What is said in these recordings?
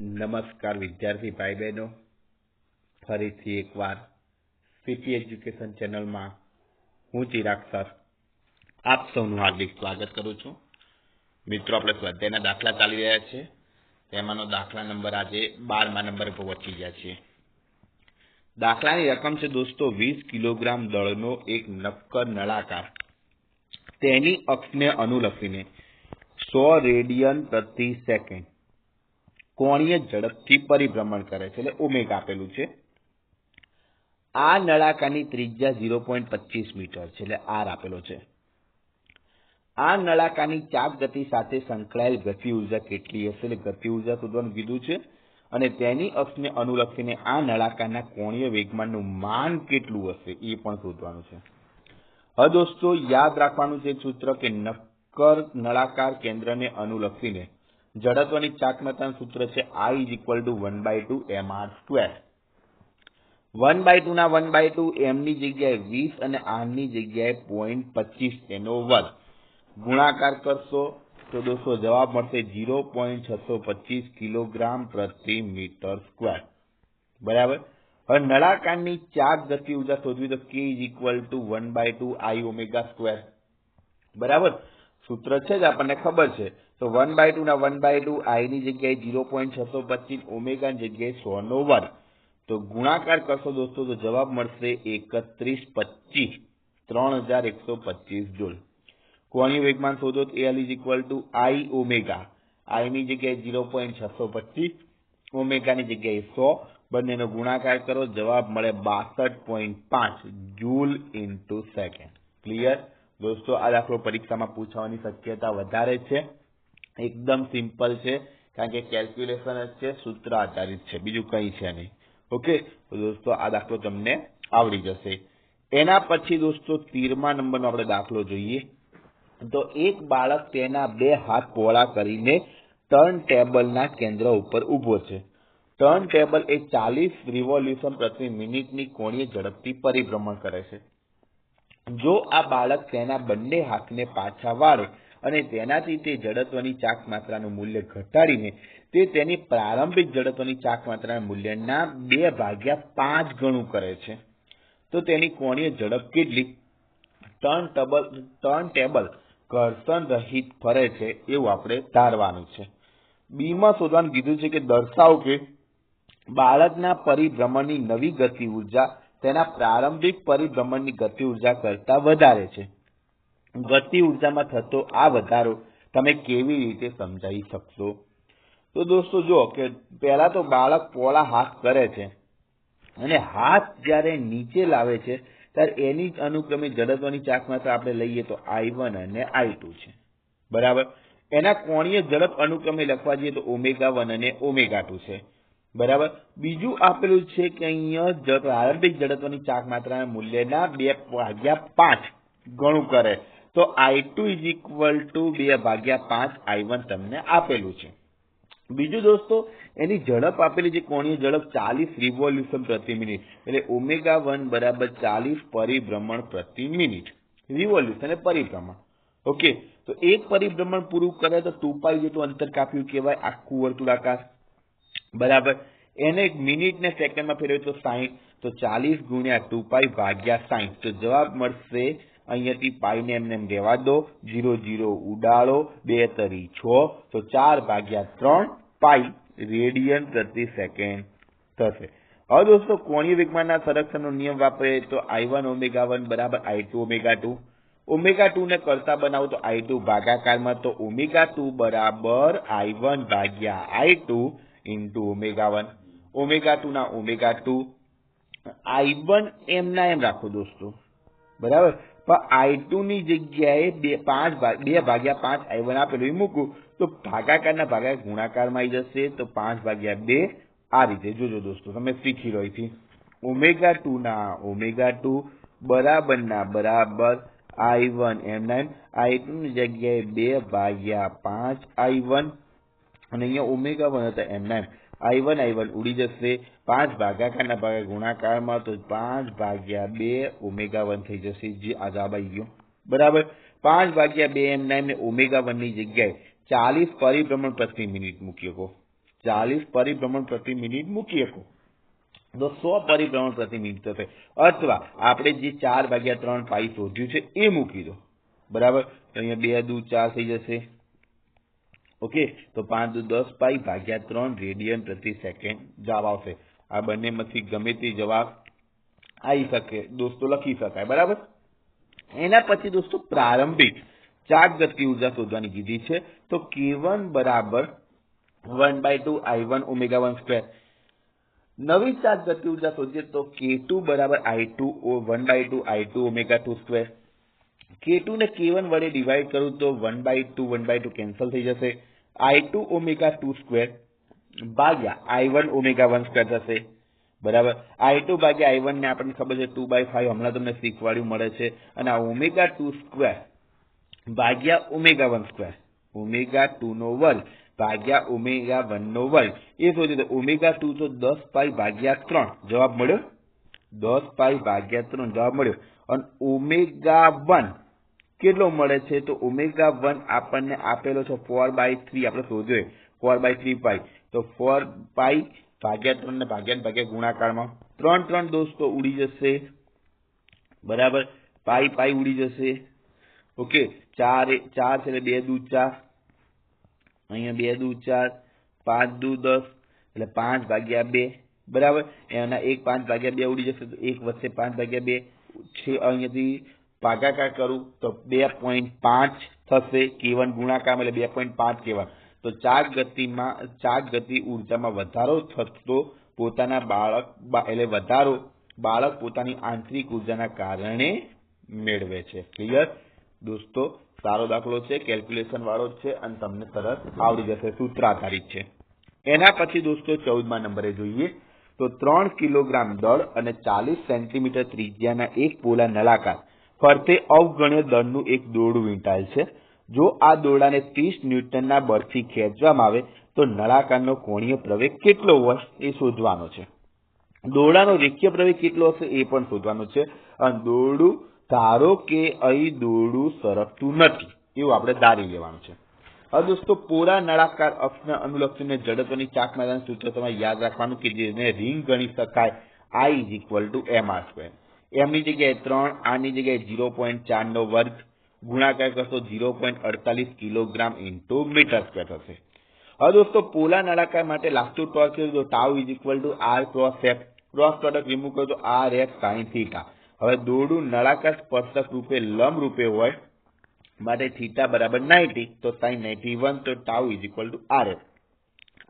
નમસ્કાર વિદ્યાર્થી ભાઈ બહેનો ફરીથી એકવાર સીપી એજ્યુકેશન ચેનલમાં હું ચિરાગ સર આપ સૌનું હાર્દિક સ્વાગત કરું છું. મિત્રો, આપણે સ્વાધ્યાયના દાખલા ચાલી રહ્યા છે. તેમાંનો દાખલા નંબર આજે બારમા નંબર પહોંચી ગયા છે દાખલાની રકમ છે દોસ્તો વીસ કિલોગ્રામ દળનો એક નક્કર નળાકાર. તેની અક્ષને અનુલક્ષીને સો રેડિયન પ્રતિ સેકન્ડ. કોણીય ઝડપથી પરિભ્રમણ કરે છે, એટલે ઓમેગા આપેલું છે. આ નળાકારની ત્રિજ્યા ઝીરો પોઈન્ટ પચીસ મીટર છે, એટલે આર આપેલો છે. આ નળાકારની ચાપ ગતિ સાથે સંકળાયેલ ગતિ ઊર્જા કેટલી હશે? એટલે ગતિ ઊર્જા શોધવાનું કીધું છે. અને તેની અક્ષને અનુલક્ષીને આ નળાકારના કોણીય વેગમાનનું માન કેટલું હશે, એ પણ શોધવાનું છે. હવે દોસ્તો, યાદ રાખવાનું છે સૂત્ર કે નક્કર નળાકાર કેન્દ્રને અનુલક્ષીને જડત્વની ચાકમતાનું સૂત્ર છે is equal to one by two M R square one by two ના વન બાય ટુ એમ ની જગ્યાએ વીસ અને આરની જગ્યાએ પોઈન્ટ પચીસ એનો વર્ગ. ગુણાકાર કરશો તો દોસ્તો જવાબ મળશે ઝીરો પોઈન્ટ છસો પચીસ કિલોગ્રામ પ્રતિ મીટર સ્ક્વેર બરાબર? હવે નળાકારની ચાર ગતિ ઊર્જા શોધવી તો K is equal to one by two I omega square બરાબર? સૂત્ર છે જ આપણને ખબર છે. તો વન બાય ટુ ના વન બાય ટુ આઈ ની જગ્યાએ ઝીરો પોઈન્ટ છસો પચીસ ઓમેગા ની જગ્યાએ સો નો વર્ગ તો ગુણાકાર કરશો દોસ્તો તો જવાબ મળશે એકત્રીસ પચીસ. ત્રણ હજાર એકસો પચીસ જુલ. કોણીય વેગમાન શોધો તો L is equal to I omega I ની જગ્યાએ ઝીરો પોઈન્ટ છસો પચીસ ઓમેગા ની જગ્યાએ સો. બંનેનો ગુણાકાર કરો, જવાબ મળે બાસઠ પોઈન્ટ પાંચ જૂલ ઇન્ટુ સેકન્ડ ક્લિયર દોસ્તો આ દાખલો પરીક્ષામાં પૂછવાની શક્યતા વધારે છે. એકદમ સિમ્પલ છે, કારણ કે કેલ્ક્યુલેશન જ છે, સૂત્ર આધારિત છે, બીજું કંઈ છે નહીં. ઓકે? તો દોસ્તો, આ દાખલો તમને આવડી જશે. એના પછી દોસ્તો, તેરમા નંબરનો આપણે દાખલો જોઈએ. તો એક બાળક તેના બે હાથ પહોળા કરીને ટર્ન ટેબલના કેન્દ્ર ઉપર ઊભો છે. ટર્ન ટેબલ એ ચાલીસ રિવોલ્યુશન પ્રતિ મિનિટની કોણીય ઝડપથી પરિભ્રમણ કરે છે. જો આ બાળક તેના બંને હાથને પાછા વાળે અને તેનાથી તે જડત્વની ચાક માત્રાનું મૂલ્ય ઘટાડીને તે તેની પ્રારંભિક જડત્વની ચાક માત્રાના મૂલ્યના બે ભાગ્યા પાંચ ગણું કરે છે. તો તેની કોણીય ઝડપ કેટલી? ટર્ન ટેબલ ટર્ન ટેબલ ઘર્ષણ રહિત ફરે છે એવું આપણે ધારવાનું છે. બીમાં શોધવાનું કીધું છે કે દર્શાવો કે બાળકના પરિભ્રમણની નવી ગતિ ઊર્જા તેના પ્રારંભિક પરિભ્રમણની ગતિ ઊર્જા કરતા વધારે છે. ગતિ ઉર્જામાં થતો આ વધારો તમે કેવી રીતે સમજાવી શકશો? તો દોસ્તો જો કે પહેલા તો બાળક પોળા હાથ કરે છે અને હાથ જ્યારે નીચે લાવે છે, ત્યારે એની અનુક્રમે જડત્વની ચાકમાત્રા આપણે લઈએ તો આઈ વન અને આઈ ટુ છે. બરાબર? એના કોણીય ઝડપ અનુક્રમે લખવા જઈએ તો ઓમેગા વન અને ઓમેગા ટુ છે. બરાબર? બીજું આપેલું છે કે અહીંયા પ્રારંભિક જડત્વની ચાક માત્રાના મૂલ્યના બે ભાગ્યા પાંચ ગણું કરે. તો I two is equal to બે ભાગ્યા પાંચ આઈ વન તમને આપેલું છે. બીજું દોસ્તો, એની ઝડપ આપેલી છે કોણીય ઝડપ ચાલીસ રિવોલ્યુશન પ્રતિ મિનિટ એટલે ઓમેગા વન બરાબર ચાલીસ પરિભ્રમણ પ્રતિ મિનિટ રિવોલ્યુશન એટલે પરિભ્રમણ. ઓકે તો એક પરિભ્રમણ પૂરું કરે તો 2π જેટલું અંતર કાપ્યું કહેવાય, આખું વર્તુળાકાર બરાબર? એને મિનિટ ને સેકન્ડમાં ફેરવે તો સાહીઠ તો ચાલીસ ગુણ્યા 2π ભાગ્યા સાહીઠ તો જવાબ મળશે અહીંયાથી પાઈને એમને એમ રહેવા દો. જીરો જીરો ઉડાડો. બે તરી છ. તો ચાર ભાગ્યા ત્રણ પાઈ રેડિયન પ્રતિ સેકન્ડ થશે. હવે દોસ્તો, કોણીય વિજ્ઞાનના સંરક્ષણનો નિયમ વાપરે તો આઈ વન ઓમેગા વન બરાબર I two omega two. Omega two ને કરતા બનાવો તો આઈ ટુ ભાગાકારમાં તો ઓમેગા ટુ બરાબર આઈ વન ભાગ્યા I two into omega one. Omega two ના ઓમેગા ટુ. આઈ વન એમના એમ રાખો દોસ્તો. બરાબર? પણ આઈ ટુ ની જગ્યાએ બે, પાંચ બે ભાગ્યા પાંચ આઈ વન આપેલું એ મૂકું, તો ભાગાકારના ભાગાકાર ગુણાકારમાં આવી જશે, તો પાંચ ભાગ્યા બે, આ રીતે. જોજો દોસ્તો, તમે શીખી રહ્યો થી ઓમેગા ટુ ના, ઓમેગા ટુ બરાબર ના, બરાબર આઈ વન એમ નાઇન આઈ ટુ ની જગ્યાએ બે ભાગ્યા પાંચ આઈ વન અને અહીંયા ઓમેગા વન હતા, એમ એમ. આઈ વન આઈ વન ઉડી જશે. પાંચ ભાગાકારના ભાગા ગુણાકારમાં તો પાંચ ભાગ્યા બે ઓમેગા વન થઈ જશે. જે, આ જવાબ આવી ગયો. બરાબર? પાંચ ભાગ્યા બે એમના એમને ઓમેગા વનની જગ્યાએ ચાલીસ પરિભ્રમણ પ્રતિ મિનિટ મૂકી શકો. ચાલીસ પરિભ્રમણ પ્રતિ મિનિટ મૂકી શકો. તો સો પરિભ્રમણ પ્રતિ મિનિટ થશે. અથવા આપણે જે ચાર ભાગ્યા ત્રણ પાઈ શોધ્યું છે એ મૂકી દો. બરાબર? અહીંયા બે દૂ ચાર થઈ જશે. ઓકે, તો પાંચ દુ દસ પાઈ ભાગ્યા ત્રણ રેડિયન પ્રતિ સેકન્ડ જવાબ આવશે. આ બંનેમાંથી ગમે તે જવાબ આવી શકે, દોસ્તો લખી શકાય, બરાબર? એના પછી દોસ્તો પ્રારંભિક ચાર્જ ગતિ ઊર્જા શોધવાની કીધી છે. તો કે વન બરાબર one by two I one omega one square નવી ચાર્જ ગતિ ઊર્જા શોધીએ તો કે ટુ બરાબર I two one by two I two omega two square two ને કે વન વડે ડિવાઈડ કરું તો one by two one by two cancel થઈ જશે. I two omega two square ભાગ્યા I one omega one square થશે. બરાબર? I two ભાગ્યા આઈ વન ને આપણને ખબર છે ટુ બાય ફાઈવ હમણાં તમને શીખવાડ્યું, મળે છે. અને આ ઓમેગા ટુ સ્ક્વેર ભાગ્યા omega one square omega two નો વર્ગ ભાગ્યા ઓમેગા વન નો વર્ગ. એ શોધીએ તો ઓમેગા ટુ તો દસ પાઈ ભાગ્યા ત્રણ. જવાબ મળ્યો? દસ પાઈ ભાગ્યા ત્રણ જવાબ મળ્યો. અને ઓમેગા વન કેટલો મળે છે? તો ઓમેગા વન આપણને આપેલો છે ફોર બાય થ્રી આપણે શોધ્યો ફોર બાય થ્રી પાઈ તો ફોર પાઈ ભાગ્યા ત્રણ ને ભાગ્યા ભાગ્યા ગુણાકારમાં ત્રણ ત્રણ દોસ્તો ઉડી જશે. બરાબર? પાઈ પાઈ ઉડી જશે. ઓકે? ચાર ચાર છે એટલે બે દૂ ચાર. અહીંયા બે દૂ ચાર. પાંચ દુ દસ. એટલે પાંચ ભાગ્યા બે. બરાબર? એના એક પાંચ ભાગ્યા બે ઉડી જશે, તો એક વચ્ચે પાંચ ભાગ્યા બે. છે અહીંયાથી ભાગાકાર કરું, તો બે પોઈન્ટ પાંચ થશે કેવન ગુણાકાર, એટલે બે પોઈન્ટ પાંચ કેવન તો ચાર ગતિમાં, ચાર ગતિ ઉર્જામાં વધારો થતો પોતાના બાળક એટલે વધારો બાળક પોતાની આંતરિક ઉર્જાના કારણે મેળવે છે. ક્લિયર દોસ્તો, સારો દાખલો છે કેલ્ક્યુલેશન વાળો છે, અને તમને તરત આવડી જશે. સૂત્ર આધારિત છે. એના પછી દોસ્તો, ચૌદમા નંબરે જોઈએ. તો ત્રણ કિલોગ્રામ દળ અને ચાલીસ સેન્ટીમીટર ત્રિજ્યાના એક પોલા નળાકાર. ફરતે અવગણ્ય દળનું એક દોરડું વીંટાયેલ છે. જો આ દોરડાને ત્રીસ ન્યૂટનના બળથી ખેંચવામાં આવે, તો નળાકારનો કોણીય પ્રવેગ કેટલો હોય એ શોધવાનો છે. દોરડાનો રેખીય પ્રવેગ કેટલો હશે એ પણ શોધવાનો છે. અને દોરડું ધારો કે અહીં દોરડું સરકતું નથી, એવું આપણે ધારી લેવાનું છે. હવે દોસ્તો, પોરા નળાકાર અક્ષના અનુલક્ષીને જડત્વની ચાક મેદાન સૂત્ર તમારે યાદ રાખવાનું કે જેને રિંગ ગણી શકાય I is equal to M R square એમની જગ્યાએ ત્રણ આની જગ્યાએ ઝીરો પોઈન્ટ ચારનો વર્ગ, ગુણાકાર કરશો ઝીરો પોઈન્ટ અડતાલીસ કિલોગ્રામ ઇન્ટુ મીટર સ્ક્વેર થશે. હવે દોસ્તો, પોલા નળાકાર માટે લાસ્ટ ટોર્ક તો tau is equal to R cross F cross product remove કરો તો આર એફ સાઇન થીટા હવે દોરડું નળાકાર સ્પર્શક રૂપે લંબ રૂપે હોય માટે થીટા બરાબર નાઇન્ટી, તો સાઈન નાઇન્ટી વન, તો tau is equal to R F.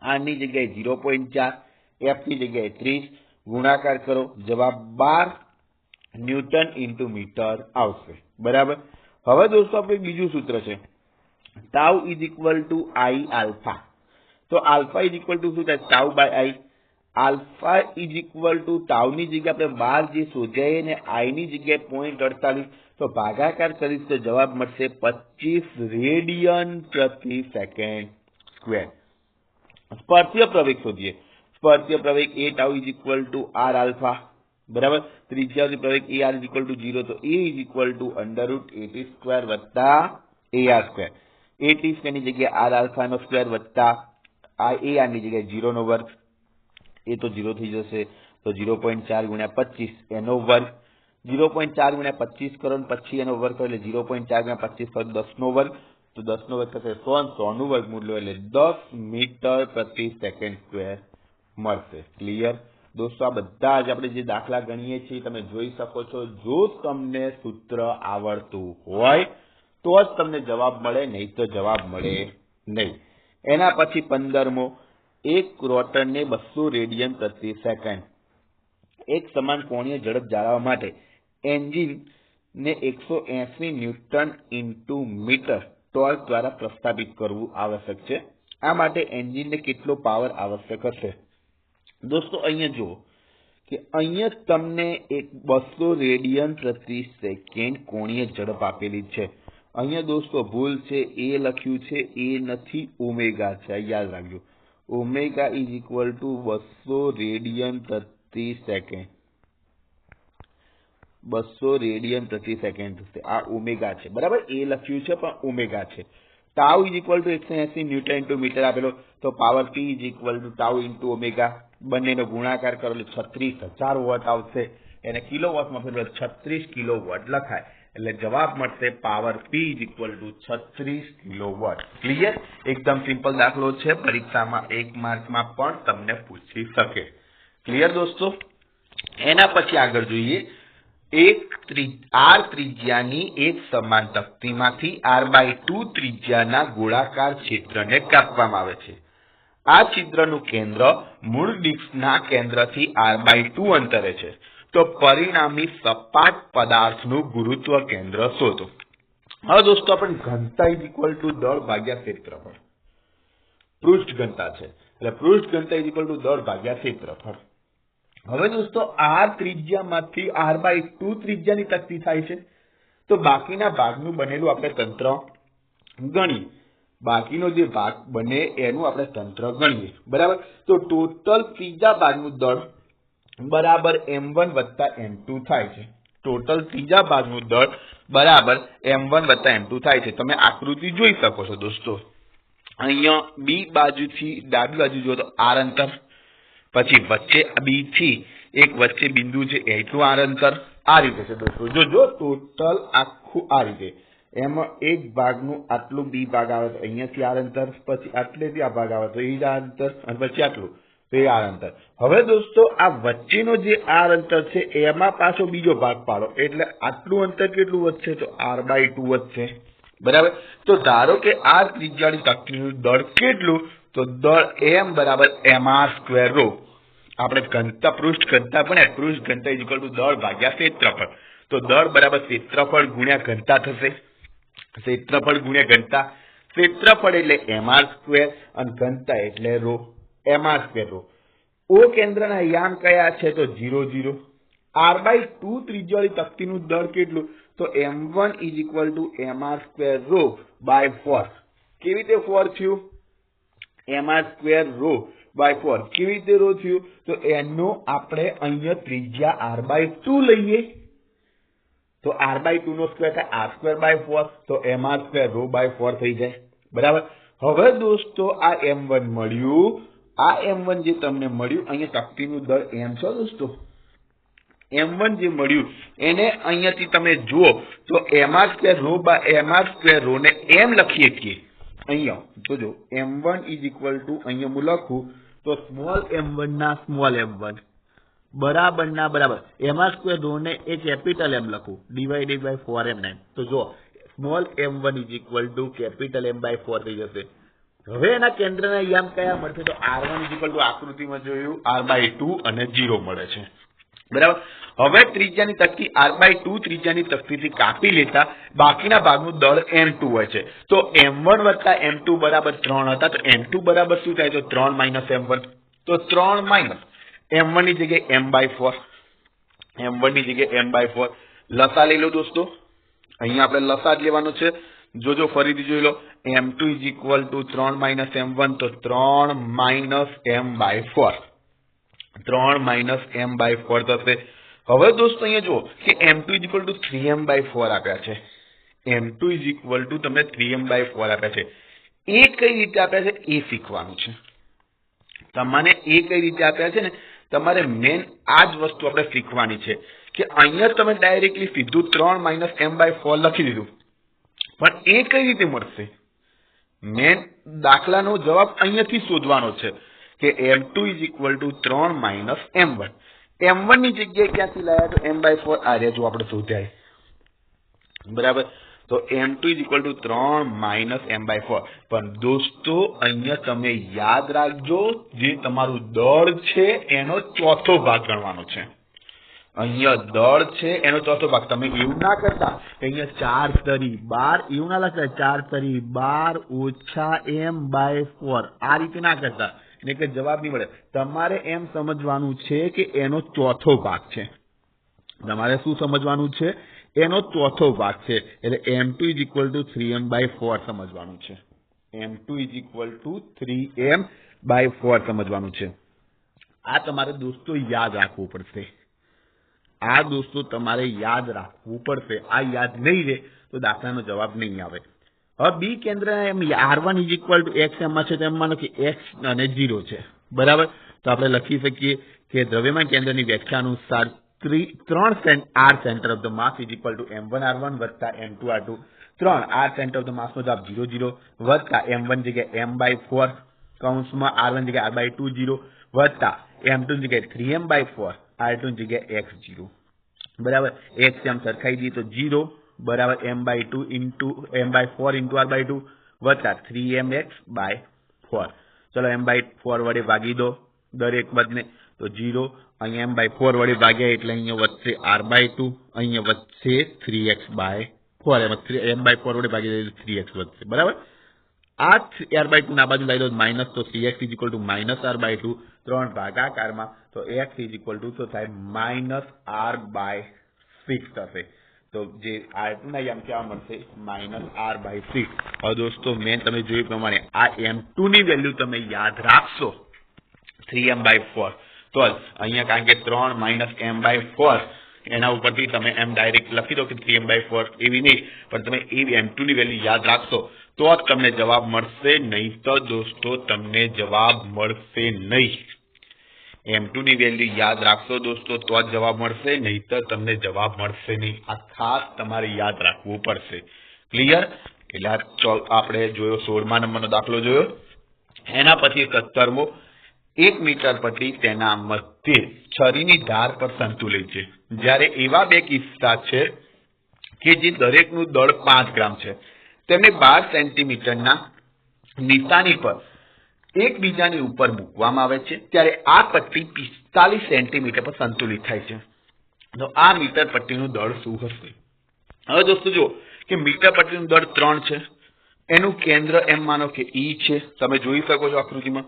આરની જગ્યાએ ઝીરો પોઈન્ટ ચાર એફની જગ્યાએ ત્રીસ, ગુણાકાર કરો, જવાબ બાર ન્યૂટન ઇન્ટુ મીટર આવશે. બરાબર? હવે દોસ્તો આપણે બીજું સૂત્ર છે. Tau is equal to I alpha. તો આલ્ફા ઇઝ ઇક્વલ ટુ શું થાય? Tau by I alpha is equal to ટાઉની જગ્યાએ આપણે બાર જે શોધ્યાએ ને આઈની જગ્યાએ પોઈન્ટ અડતાલીસ, તો ભાગાકાર કરીશ તો જવાબ મળશે પચીસ રેડિયન પ્રતિ સેકન્ડ સ્ક્વેર. સ્પર્શીય પ્રવેગ શોધીએ. સ્પર્શીય પ્રવેગ A tau is equal to R alpha, બરાબર? ત્રિજ્યાથી પ્રવેગ A R is equal to zero તો A is equal to under root A T square વત્તા A R square A T સ્ક્વેરની જગ્યાએ આર આલ્ફાનો સ્ક્વેર વત્તા, આ એ આરની જગ્યાએ ઝીરોનો વર્ગ એ તો ઝીરો થઈ જશે. તો ઝીરો પોઈન્ટ ચાર ગુણ્યા પચીસ એનો વર્ગ. ઝીરો પોઈન્ટ ચાર ગુણ્યા પચીસ કરો ને પછી એનો વર્ગ કરો એટલે ઝીરો પોઈન્ટ ચાર ગુણ્યા પચીસ કરો દસનો વર્ગ. તો દસનો વર્ગ થશે સો અને સોનું વર્ગ મૂલ્ય એટલે દસ મીટર પ્રતિ સેકન્ડ સ્ક્વેર મળશે. ક્લિયર દોસ્તો, આ બધા જ આપણે જે દાખલા ગણીએ છીએ, તમે જોઈ શકો છો, જો તમને સૂત્ર આવડતું હોય, તો જ તમને જવાબ મળે, નહીં તો જવાબ મળે નહીં. એના પછી પંદરમો એક રોટરને બસો રેડિયન પ્રતિ સેકન્ડ. એક સમાન કોણીય ઝડપ જાળવવા માટે એન્જિન ને એકસો એસી ન્યૂટન ઇન્ટુ મીટર ટોર્ક દ્વારા પ્રસ્થાપિત કરવું આવશ્યક છે. આ માટે એન્જિનને કેટલો પાવર આવશ્યક હશે? દોસ્તો, અહીંયા જુઓ કે અહીંયા તમને એક બસો રેડિયન પ્રતિ સેકન્ડ કોણીય ઝડપ આપેલી છે. અહીંયા દોસ્તો, ભૂલ છે, એ લખ્યું છે, એ નથી, ઓમેગા છે યાદ રાખજો. ઓમેગા ઇઝ ઇક્વલ ટુ બસો રેડિયન પ્રતિ સેકન્ડ. બસો રેડિયન પ્રતિ સેકન્ડ. થશે આ ઓમેગા છે. બરાબર? એ લખ્યું છે, પણ ઓમેગા છે. ટાઉ ઇઝ ઇક્વલ ટુ એકસો એસી ન્યૂટન ઇન્ટુ મીટર આપેલો. તો power P is equal to tau into omega. બંનેનો ગુણાકાર કરેલો છત્રીસ હજાર વોટ આવશે. એને કિલો વોટમાં છત્રીસ કિલો વોટ લખાય. એટલે જવાબ મળશે power P is equal to છત્રીસ કિલોવોટ ક્લિયર એકદમ સિમ્પલ દાખલો છે. પરીક્ષામાં એક માર્કમાં પણ તમને પૂછી શકે. ક્લિયર દોસ્તો? એના પછી આગળ જોઈએ. એક આર ત્રિજ્યાની એક સમાન તકતીમાંથી આર બાય ટુ ત્રિજ્યાના ગોળાકાર છિદ્રને કાપવામાં આવે છે. આ છિદ્રનું કેન્દ્ર મૂળ ડિસ્કના કેન્દ્રથી આર બાય ટુ અંતરે છે. તો પરિણામી સપાટ પદાર્થનું ગુરુત્વ કેન્દ્ર શોધો. હવે દોસ્તો આપણે ઘનતા ઇઝ ઇક્વલ ટુ દળ ભાગ્યા ક્ષેત્રફળ. પૃષ્ઠ ઘનતા છે. એટલે પૃષ્ઠ ઘનતા ઇઝ ઇક્વલ ટુ દળ ભાગ્યા ક્ષેત્રફળ. હવે દોસ્તો આર ત્રિજ્યામાંથી આર બાય ટુ ત્રિજ્યાની તકતી થાય છે. તો બાકીના ભાગનું બનેલું આપણે તંત્ર ગણીએ. બાકીનો જે ભાગ બને એનું આપણે તંત્ર ગણીએ. બરાબર? તો ટોટલ ત્રીજા ભાગનું દળ બરાબર એમ વન વત્તા એમ ટુ થાય છે. ટોટલ ત્રીજા ભાગનું દળ બરાબર એમ વન વત્તા એમ ટુ થાય છે. તમે આકૃતિ જોઈ શકો છો દોસ્તો. અહીંયા બી બાજુથી ડાબી બાજુ જો તો આર અંતર, પછી વચ્ચે બી થી એક વચ્ચે બિંદુ છે એટલું આર અંતર. આ રીતે છે દોસ્તો. જો જો ટોટલ આખું આ રીતે. એમાં એક ભાગનું આટલું બી ભાગ આવે તો અહીંયાથી આર અંતર, પછી આટલેથી આ ભાગ આવે તો એ જ આ અંતર, અને પછી આટલું. આર અંતર. હવે દોસ્તો, આ વચ્ચેનો જે આર અંતર છે, એમાં પાછો બીજો ભાગ પાડો. એટલે આટલું અંતર કેટલું વધશે? તો આર બાય ટુ વધશે. બરાબર? તો ધારો કે આર ત્રિજ્યાની તકતીનું દળ કેટલું? તો દળ એમ બરાબર એમ આર સ્ક્વેર રો આપણે ઘનતા પૃષ્ઠ ઘનતા પણ પૃષ્ઠ ઘનતા ઇઝ ટુ દળ ભાગ્યા ક્ષેત્રફળ. તો દળ બરાબર ક્ષેત્રફળ ગુણ્યા ઘનતા થશે. ક્ષેત્રફળ ગુણ્યા ઘનતા. ક્ષેત્રફળ એટલે એમ આર સ્ક્વેર અને ઘનતા એટલે રો એમ જ સ્ક્વેર ઓ કેન્દ્રના યામ કયા છે તો zero zero. R by two ત્રિજ્યાળી તકતીનું દળ કેટલું? તો M one is equal to M R square rho by four. કેવી રીતે ફોર થયું? M R square rho by four. કેવી રીતે રો થયું? તો એનો આપણે અહીંયા ત્રિજ્યા આર બાય ટુ લઈએ. તો આર બાય ટુ નો સ્ક્વેર થાય આર સ્ક્વેર બાય ફોર. તો M R square rho by four થઈ જાય. બરાબર? હવે દોસ્તો આ એમ વન મળ્યું આ એમ વન જે તમને મળ્યું, અહીંયા શક્તિનું દળ એમ છો દોસ્તો? વન જે મળ્યું, એને અહીંયાથી તમે જુઓ, તો M R square rho by R square rho ને એમ લખીએ છીએ. અહીંયા, જોજો વન ઇઝ ઇક્વલ ટુ, અહીંયા હું લખું, તો સ્મોલ એમ વન ના સ્મોલ એમ વન. બરાબર ના બરાબર. આર સ્ક્વેર રો ને એ કેપિટલ એમ લખું, ડિવાઇડેડ બાય ફોર એમ નાઇન. તો જો small M one is equal to, capital M by four થઈ જશે. હવે એના કેન્દ્રના યામ કયા મળશે તો આર વન ઇઝિકલ ટુ આકૃતિમાં જોયું આર બાય ટુ અને જીરો મળે છે. બરાબર? હવે ત્રિજ્યાની તકતી આર બાય ટુ ત્રિજ્યાની તકતીથી કાપી લેતા બાકીના ભાગનું દળ એમ ટુ હોય છે. તો એમ વન વત્તા એમ ટુ બરાબર ત્રણ હતા, તો એમ ટુ બરાબર શું થાય? તો ત્રણ માઇનસ એમ વન તો ત્રણ માઇનસ એમ વનની જગ્યાએ એમ બાય ફોર એમ વનની જગ્યાએ એમ બાય ફોર લસા લઈ લો દોસ્તો. અહીંયા આપણે લસા જ લેવાનો છે. જોજો, ફરીથી જોઈ લો. M two is equal to ત્રણ માઇનસ એમ વન તો ત્રણ માઇનસ એમ બાય ફોર ત્રણ માઇનસ એમ બાય ફોર થશે. હવે દોસ્તો, અહીંયા જુઓ કે M two is equal to three M by four આપ્યા છે. M two is equal to તમને થ્રી એમ બાય ફોર આપ્યા છે. એ કઈ રીતે આપ્યા છે? એ શીખવાનું છે. તમારે એ કઈ રીતે આપ્યા છે ને? તમારે મેન આ જ વસ્તુ આપણે શીખવાની છે કે અહીંયા તમે ડાયરેક્ટલી સીધું ત્રણ માઇનસ એમ બાય ફોર લખી દીધું. પણ એ કઈ રીતે મળશે? મેન દાખલાનો જવાબ અહીંયાથી શોધવાનો છે કે M two is equal to ત્રણ માઇનસ એમ વન એમ વનની જગ્યાએ ક્યાંથી લાયા? તો એમ બાય ફોર આ જો આપણે શોધ્યા બરાબર? તો M two is equal to ત્રણ માઇનસ એમ બાય ફોર પણ દોસ્તો, અહીંયા તમે યાદ રાખજો, જે તમારું દળ છે, એનો ચોથો ભાગ ગણવાનો છે. અહીંયા દળ છે, એનો ચોથો ભાગ તમે એવું ના કરતા. અહીંયા ચાર તરી બાર, એવું ના લખતા ચાર તરી બાર ઓછા એમ બાય ફોર. આ રીતે ના કરતા. એટલે કે જવાબ નહીં મળે. તમારે એમ સમજવાનું છે કે એનો ચોથો ભાગ છે. તમારે શું સમજવાનું છે? એનો ચોથો ભાગ છે. એટલે M two is equal to three M by four સમજવાનું છે. M two is equal to three M by four સમજવાનું છે. આ તમારે દોસ્તો યાદ રાખવું પડશે. આ દોસ્તો તમારે યાદ રાખવું પડશે. આ યાદ નહીં રહે તો દાખલાનો જવાબ નહીં આવે. હવે બી કેન્દ્ર M R one is equal to X એમમાં છે તેમ માનો કે એક્સ અને ઝીરો છે. બરાબર? તો આપણે લખી શકીએ કે દ્રવ્યમાન કેન્દ્રની વ્યાખ્યા અનુસાર ત્રણ Saint R center of the mass is equal to M one R one વત્તા એમ ટુ આર ટુ ત્રણ આર સેન્ટર ઓફ ધ માસનો જવાબ ઝીરો ઝીરો વત્તા એમ વન જગ્યાએ એમ બાય ફોર કૌંસમાં આર વન જગ્યાએ આર બાય ટુ ઝીરો વત્તા M two જગ્યાએ three M by four R two જગ્યા એક્સ જીરો. બરાબર? એક્સ એમ સરખાઈ દઈએ તો જીરો, બરાબર M by two into, M by four into R by two, વત્તા three M X by four. ચલો એમ બાય ફોર વડે ભાગી દો દરેક પદને તો જીરો, અહીંયા એમ બાય ફોર વડે ભાગ્યા એટલે અહીંયા વધશે આર બાય ટુ, અહીંયા વધશે three X by four. M three, M by four વડે ભાગી દઈએ થ્રી એક્સ વધશે. બરાબર? આ આર બાય ટુ ના બાજુ લઈ દો, માઇનસ તો three X is equal to minus R by two ત્રણ ભાગાકારમાં તો એક્સ ઇઝ ઇક્વલ ટુ તો થાય? માઇનસ આર બાય સિક્સ થશે. તો જે આર ટુ ના એમ કેવા મળશે? માઇનસ આર બાય સિક્સ હવે દોસ્તો, મેં તમે જોયું પ્રમાણે આ એમ ટુ ની વેલ્યુ તમે યાદ રાખશો. થ્રી એમ બાય ફોર તો અહીંયા કારણ કે ત્રણ માઇનસ એમ બાય ફોર એના ઉપરથી તમે એમ ડાયરેક્ટ લખી દો કે થ્રી એમ બાય ફોર એવી નહીં, પણ તમે એ એમ ટુ ની વેલ્યુ યાદ રાખશો, તો જ તમને જવાબ મળશે, નહીં તો દોસ્તો, તમને જવાબ મળશે નહીં. એમ ટુ ની વેલ્યુ યાદ રાખશો દોસ્તો, તો જ જવાબ મળશે નહીં તો તમને જવાબ મળશે નહીં. આ ખાસ તમારે યાદ રાખવું પડશે. ક્લિયર એટલે આપણે જોયો, સોળમા નંબરનો દાખલો જોયો. એના પછી સત્તરમો. એક મીટર પછી તેના મધ્યે છરીની ધાર પર સંતુલિત છે. જ્યારે એવા બે કિસ્સા છે કે જે દરેકનું દળ પાંચ ગ્રામ છે. તેમને બાર સેન્ટીમીટરના નિશાની પર એકબીજાની ઉપર મૂકવામાં આવે છે. ત્યારે આ પટ્ટી પિસ્તાલીસ સેન્ટીમીટર પર સંતુલિત થાય છે. તો આ મીટર પટ્ટીનું દળ શું હશે? હવે દોસ્તો જુઓ કે મીટર પટ્ટીનું દળ ત્રણ છે. એનું કેન્દ્ર એમ માનો કે ઈ છે. તમે જોઈ શકો છો આકૃતિમાં.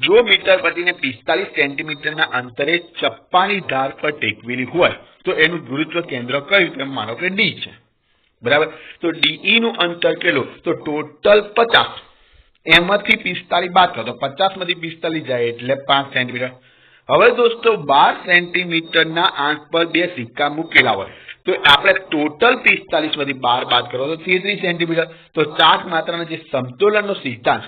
જો મીટર પટ્ટીને પિસ્તાલીસ સેન્ટીમીટરના અંતરે ચપ્પાની ધાર પર ટેકવેલી હોય, તો એનું ગુરુત્વ કેન્દ્ર કયું એમ માનો કે ડી છે. બરાબર? તો ડીઈ નું અંતર કેટલું? તો ટોટલ પચાસ. એમાંથી પિસ્તાલીસ બાદ કરો તો પચાસમાંથી પિસ્તાલીસ જાય એટલે પાંચ સેન્ટીમીટર હવે દોસ્તો, બાર સેન્ટીમીટરના આંખ પર બે સિક્કા મૂકેલા હોય, તો આપણે ટોટલ પિસ્તાલીસમાંથી બાર બાદ કરો તો તેત્રીસ સેન્ટીમીટર તો ચાર્જ માત્રાના જે સમતોલનનો સિદ્ધાંત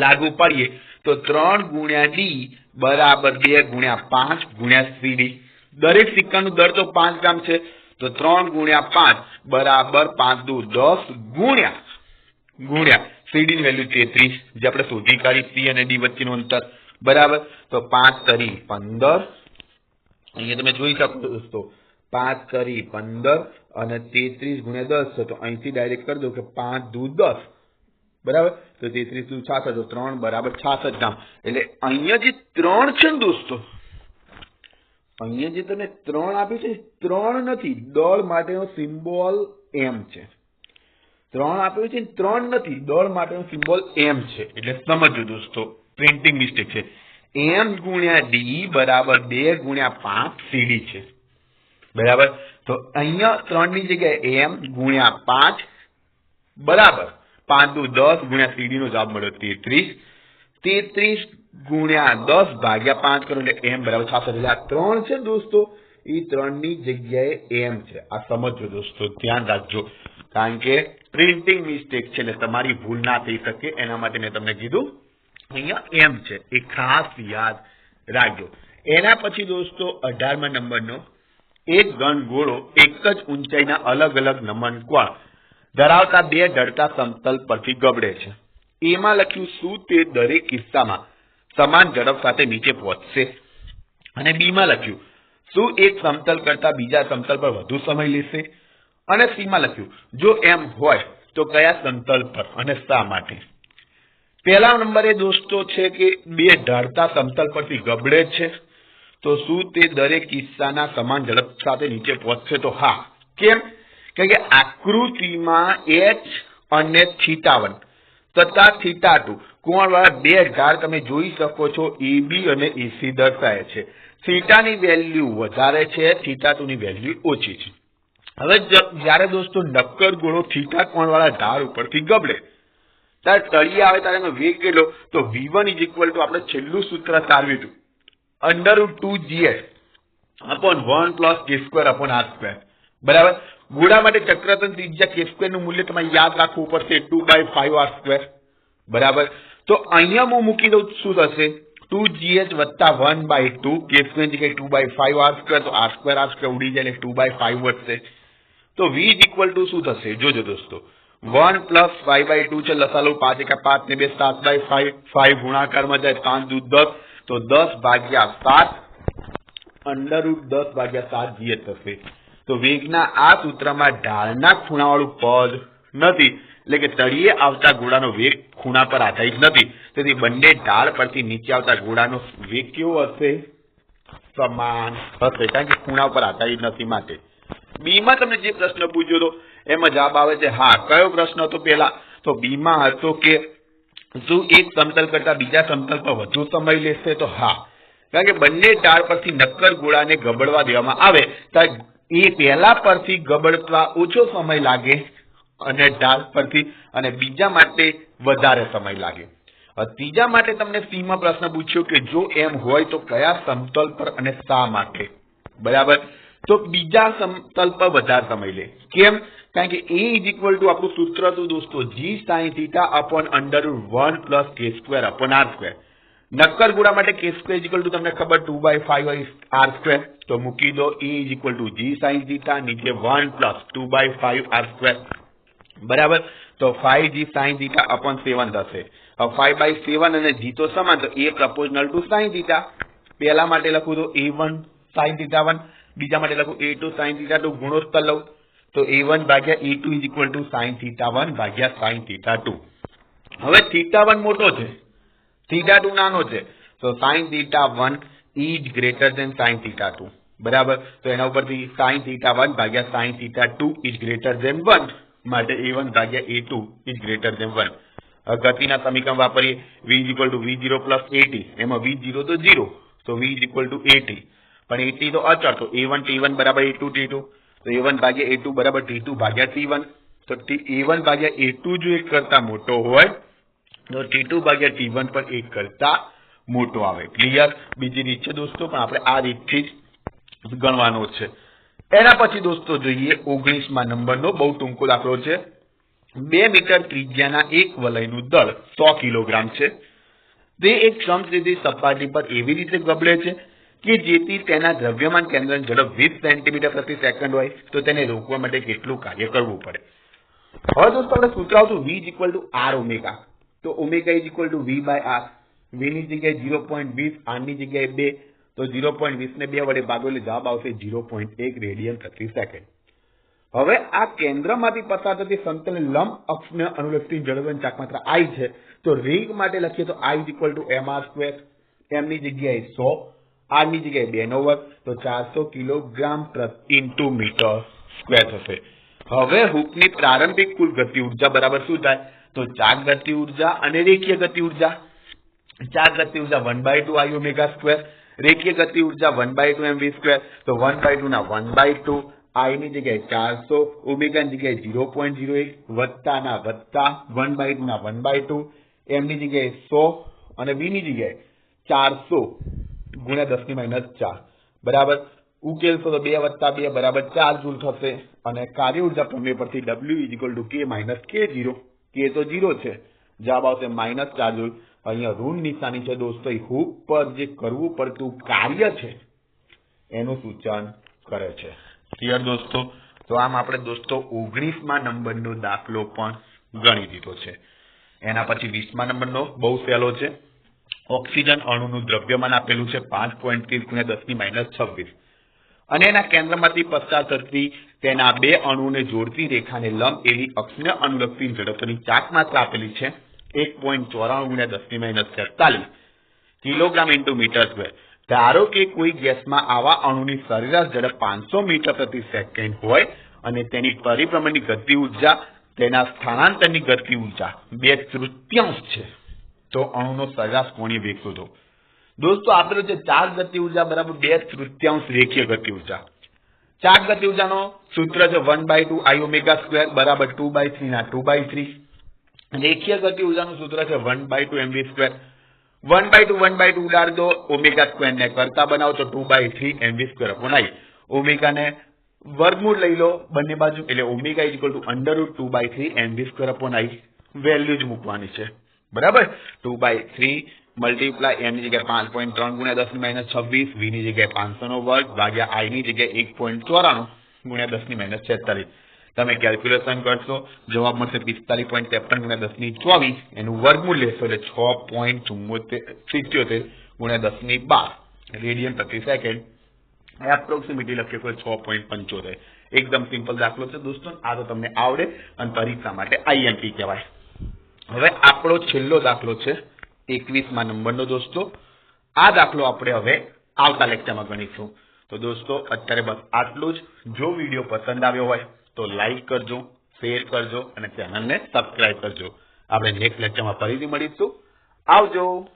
લાગુ પાડીએ, તો ત્રણ ગુણ્યા ડી બરાબર બે ગુણ્યા પાંચ ગુણ્યા સીડી દરેક સિક્કાનું દર તો પાંચ ગ્રામ છે, તો ત્રણ ગુણ્યા પાંચ બરાબર પાંચ દુ દસ ગુણ્યા ગુણ્યા સીડી ની વેલ્યુ તેત્રીસ જે આપણે શોધી કાઢી સી અને ડી વચ્ચેનું અંતર. બરાબર? તો 5 તરી પંદર. અહીંયા તમે જોઈ શકો દોસ્તો 5 તરી પંદર અને તેત્રીસ ગુણ્યા દસ છે તો અહીંથી ડાયરેક્ટ કરી દો કે 5 દૂ 10 બરાબર? તો 33 દૂ 66 તો 3 બરાબર છાસઠ ગ્રામ એટલે અહીંયા જે ત્રણ છે ને દોસ્તો, અહીંયા જે તમે ત્રણ આપ્યું છે, ત્રણ નથી, દળ માટેનો સિમ્બોલ એમ છે. ત્રણ આપ્યું છે ત્રણ નથી. દળ માટેનું સિમ્બોલ એમ છે. એટલે સમજો દોસ્તો પ્રિન્ટિંગ મિસ્ટેક છે. એમ ગુણ્યા ડી બરાબર બે ગુણ્યા પાંચ સીડી છે. બરાબર? તો અહીંયા ત્રણની જગ્યાએ એમ ગુણ્યા પાંચ બરાબર. પાંચ દુ દસ ગુણ્યા સીડી નો જવાબ મળ્યો તેત્રીસ. તેત્રીસ ગુણ્યા દસ ભાગ્યા પાંચ કરો એટલે એમ બરાબર છાસઠ. એટલે ત્રણ છે દોસ્તો એ ત્રણની જગ્યાએ એમ છે. આ સમજો દોસ્તો, ધ્યાન રાખજો. કારણ કે પ્રિન્ટિંગ મિસ્ટેક છે એટલે તમારી ભૂલ ના થઈ શકે, એના માટે મેં તમને કીધું, અહીંયા એમ છે, એ ખાસ યાદ રાખજો. એના પછી દોસ્તો, અઢારમા નંબરનો, એક ગણ ગોળો એક જ ઊંચાઈના અલગ અલગ નમન કોણ? ધરાવતા બે ઢળતા સમતલ પરથી ગબડે છે. એમાં લખ્યું શું તે દરેક કિસ્સામાં સમાન ઝડપ સાથે નીચે પહોંચશે. અને બીમાં લખ્યું, શું એક સમતલ કરતા બીજા સમતલ પર વધુ સમય લેશે? અને સીમાં લખ્યું. જો એમ હોય, તો કયા સમતલ પર અને શા માટે? પહેલા નંબરે દોસ્તો છે કે બે ઢળતા સમતલ પરથી ગબડે છે, તો શું તે દરેક કિસ્સાના સમાન ઝડપ સાથે નીચે પહોંચશે? તો હા. કેમ? કે આકૃતિમાં એચ અને થીટાવન તથા થીટા ટુ કોણવાળા બે ઢાળ તમે જોઈ શકો છો એબી અને એસી દર્શાવે છે. થીટાની વેલ્યુ વધારે છે થીટા ટુની વેલ્યુ ઓછી છે. હવે જયારે દોસ્તો નક્કર ગોળો થીટા કોણવાળા ધાર ઉપરથી ગબડે. ત્યારે તળિયે આવે ત્યારે એનો વેગ કેટલો? તો V one is equal to આપણે છેલ્લું સૂત્ર તારવ્યું હતું. Under two G S upon one plus K square upon R square બરાબર? ગોળા માટે ચક્રતન ત્રિજ્યા કે સ્ક્વેરનું મૂલ્ય તમારે યાદ રાખવું પડશે. Two by five R square બરાબર? તો અહીંયા હું મૂકી દઉં શું થશે? ટુ જીએચ વત્તા one by two K square two by five R square તો આર સ્ક્વેર આર સ્ક્વેર ઉડી જાય એટલે ટુ બાય ફાઈવ વધશે. તો v ઇક્વલ ટુ શું થશે? જોજો દોસ્તો. One plus five by two છે, લસાલો પાંચ એકા પાંચ ને બે સાત બાય ફાઈવ ફાઈવ ગુણાકારમાં જાય પાંચ દૂધ દસ, તો દસ ભાગ્યા સાત અંડરરૂટ દસ ભાગ્યા સાત જીએ થશે. તો વેગના આ સૂત્રમાં ઢાળના ખૂણાવાળું પદ નથી. એટલે કે તળિયે આવતા ગોળાનો વેગ ખૂણા પર આધારિત નથી. તેથી બંને ઢાળ પરથી નીચે આવતા ગોળાનો વેગ કેવો હશે? સમાન હશે. કારણ કે ખૂણા પર આધારિત નથી માટે. બી માં તમને જે પ્રશ્ન પૂછ્યો હતો, એમાં જવાબ આવે છે, હા, કયો પ્રશ્ન હતો પેલા તો બીમાં હતો કે, જો એક સમતલ કરતા બીજા સમતલ પર વધુ સમય લેશે તો હા. કારણ કે બંને ટાળ પરથી નક્કર ગોળાને ગબડવા દેવામાં આવે, તો એ પહેલા પરથી ગબડવા ઓછો સમય લાગે અને ઢાળ પરથી, અને બીજા માટે વધારે સમય લાગે. ત્રીજા માટે તમને સીમાં પ્રશ્ન પૂછ્યો કે જો એમ હોય તો કયા સમતલ પર અને શા માટે? બરાબર? તો બીજા તલ વધારે સમય લે. કેમ? કારણ કે એ ઇઝ ઇક્વલ ટુ આપણું સૂત્ર હતું દોસ્તો? G sine theta upon under one plus K square upon R square નક્કર ગુણા માટે કે સ્ક્વેર ઇઝ ઇક્વલ ટુ તમને ખબર ટુ બાય ફાઈવ હોય આર સ્ક્વેર તો મૂકી દો A is equal to G sine theta નીચે one plus two by five R square બરાબર? તો five G sine theta upon seven થશે. હવે ફાઈવ બાય સેવન અને જી તો સમાન, તો a proportional to sine theta પહેલા માટે લખું તો a one sine theta one બીજા માટે લખું a two sine theta two ગુણોત્તર લઉં. તો એ વન ભાગ્યા a two is equal to sine theta one ભાગ્યા સાઇન થીટા ટુ હવે થીટા વન મોટો છે. થીટા ટુ નાનો છે. તો sine theta one is greater than sine theta two બરાબર? તો એના ઉપરથી સાઇન થીટા વન ભાગ્યા sine theta two is greater than one માટે એ વન ભાગ્યા a two is greater than one ગતિના સમીકરણ વાપરીએ. V is equal to v zero plus a t એમાં વી જીરો તો જીરો તો v is equal to a t પણ a t તો અચળ તો એ વન ટી વન બરાબર એ ટુ ટી ટુ તો એ વન ભાગ્યા એ ટુ બરાબર ટી ટુ ભાગ્યા ટી વન તો એ વન ભાગ્યા એ ટુ જો એક કરતા મોટો હોય, તો ટી ટુ ભાગ્યા ટી વન પણ એક કરતા મોટો આવે. ક્લિયર બીજી રીત છે દોસ્તો, પણ આપણે આ રીતથી જ ગણવાનો છે. એના પછી દોસ્તો જોઈએ ઓગણીસમાં નંબરનો બહુ ટૂંકો દાખલો છે. બે મીટર ત્રિજ્યાના એક વલયનું દળ સો કિલોગ્રામ છે. તે એક સમસ્થિતિ સપાટી પર એવી રીતે ગબડે છે કે જેથી તેના દ્રવ્યમાન કેન્દ્રની ઝડપ વીસ સેન્ટીમીટર પ્રતિ સેકન્ડ હોય, તો તેને રોકવા માટે કેટલું કાર્ય કરવું પડે? હવે દોસ્તો, આપણે સૂત્ર આવતું v equal to r omega તો omega is equal to v by r વીની જગ્યાએ ઝીરો પોઈન્ટ વીસ આરની જગ્યાએ બે, તો ઝીરો પોઈન્ટ વીસને બે વડે ભાગો એટલે જવાબ આવશે ઝીરો પોઈન્ટ એક રેડિયન પ્રતિ સેકન્ડ હવે આ કેન્દ્રમાંથી પસાર થતી સમતલ લંબ અક્ષને અનુલક્ષતી ચાક માત્ર આઈ છે. તો રિંગ માટે લખીએ તો I equal to m r square એમની જગ્યાએ સો આર જગ્યાએ બે નો વર્ગ, તો ચારસો કિલોગ્રામ ઇન્ટુ મીટર સ્ક્વેર થશે. હવે હુકની પ્રારંભિક કુલ ગતિ ઊર્જા બરાબર શું થાય? તો ચાર ગતિ ઊર્જા અને રેખીય ગતિ ઊર્જા. ચાર ગતિ ઊર્જા one by two I omega square, રેખીય ગતિ ઊર્જા one by two m v square, તો વન બાય ટુ ના વન બાય ટુ આઈ ની જગ્યાએ ચારસો, ઓમેગા ની જગ્યાએ ઝીરો પોઈન્ટ ઝીરો એક, વત્તા ના વત્તા વન બાય ટુ ના વન બાય ટુ એમની જગ્યાએ સો અને બીની જગ્યાએ ચારસો. ગુણ્યા દસની માઇનસ ચાર. બરાબર? ઉકેલશો તો બે વત્તા બે બરાબર ચાર જૂલ થશે અને કાર્ય ઊર્જા પ્રમેય પરથી W is to k minus k zero કે તો જીરો છે. જવાબ આવશે માઇનસ ચાર જૂલ. અહીંયા ઋણ નિશાની છે દોસ્તો. એ પર જે કરવું પડતું કાર્ય છે, એનું સૂચન કરે છે. ક્લિયર દોસ્તો? તો આમ આપણે દોસ્તો ઓગણીસમાં નંબરનો દાખલો પણ ગણી દીધો છે. એના પછી વીસમા નંબરનો બહુ સહેલો છે. ઓક્સિજન અણુનું દ્રવ્યમાન આપેલું છે પાંચ પોઈન્ટ ત્રીસ ગુણ્યા દસની માઇનસ છવ્વીસ. અને એના કેન્દ્રમાંથી પસાર થતી તેના બે અણુને જોડતી રેખાને લંબ એવી અક્ષને અનુલક્ષી ઝડપની ચાક માત્ર આપેલી છે એક પોઈન્ટ ચોરાણું ગુણ્યા દસની માઇનસ તેતાલીસ કિલોગ્રામ ઇન્ટુ મીટર સ્ક્વેર ધારો કે કોઈ ગેસમાં આવા અણુની સરેરાશ ઝડપ પાંચસો મીટર પ્રતિ સેકન્ડ હોય અને તેની પરિભ્રમણની ગતિ ઊર્જા તેના સ્થાનાંતરની ગતિ ઊર્જા બે તૃતીયાંશ છે. તો અણુનો સરેરાશ કોણીય વેગ શોધો. દોસ્તો, આપેલું છે ચાર ગતિ ઊર્જા બરાબર બે તૃતીયાંશ રેખીય ગતિ ઊર્જા. ચાર ગતિ ઉર્જાનો સૂત્ર છે one by two I omega square બરાબર ટુ બાય થ્રી ના ટુ બાય થ્રી રેખીય ગતિ ઉર્જાનું સૂત્ર છે one by two m v square one by two one by two ઉડાડ દો ઓમેગા સ્ક્વેર ને કરતા બનાવો તો two by three m v square upon I omega ને વર્ગમૂળ લઈ લો બંને બાજુ, એટલે omega is equal to under two by three m v square upon I value જ મૂકવાની છે. બરાબર? ટુ બાય થ્રી મલ્ટીપ્લાય એની જગ્યાએ પાંચ પોઈન્ટ ત્રણ ગુણ્યા દસની માઇનસ છવ્વીસ વી ની જગ્યાએ પાંચસો નો વર્ગ, ભાગ્યા આઈ ની જગ્યાએ એક પોઈન્ટ ચોરાણું ગુણ્યા દસની માઇનસ છેતાલીસ તમે કેલ્ક્યુલેશન કરશો, જવાબ મળશે પિસ્તાલીસ પોઈન્ટ ત્રેપન ગુણ્યા દસની ચોવીસ, એનું વર્ગમૂળ લેશો એટલે છ પોઈન્ટ ચુમ્મોતેર સિત્યોતેર ગુણ્યા દસની બાર. રેડિયન પ્રતિ સેકન્ડ એપ્રોક્સિમેટલી લખ્યું છે છ પોઈન્ટ પંચોતેર. એકદમ સિમ્પલ દાખલો છે દોસ્તો, આ તો તમને આવડે અને પરીક્ષા માટે આઈએમપી કહેવાય. હવે આપણો છેલ્લો દાખલો છે એકવીસમાં નંબરનો દોસ્તો. આ દાખલો આપણે હવે આવતા લેક્ચરમાં ગણીશું. તો દોસ્તો, અત્યારે બસ આટલું જ. જો વીડિયો પસંદ આવ્યો હોય તો લાઈક કરજો, શેર કરજો અને ચેનલને સબસ્ક્રાઇબ કરજો. આપણે નેક્સ્ટ લેક્ચરમાં ફરીથી મળીશું. આવજો.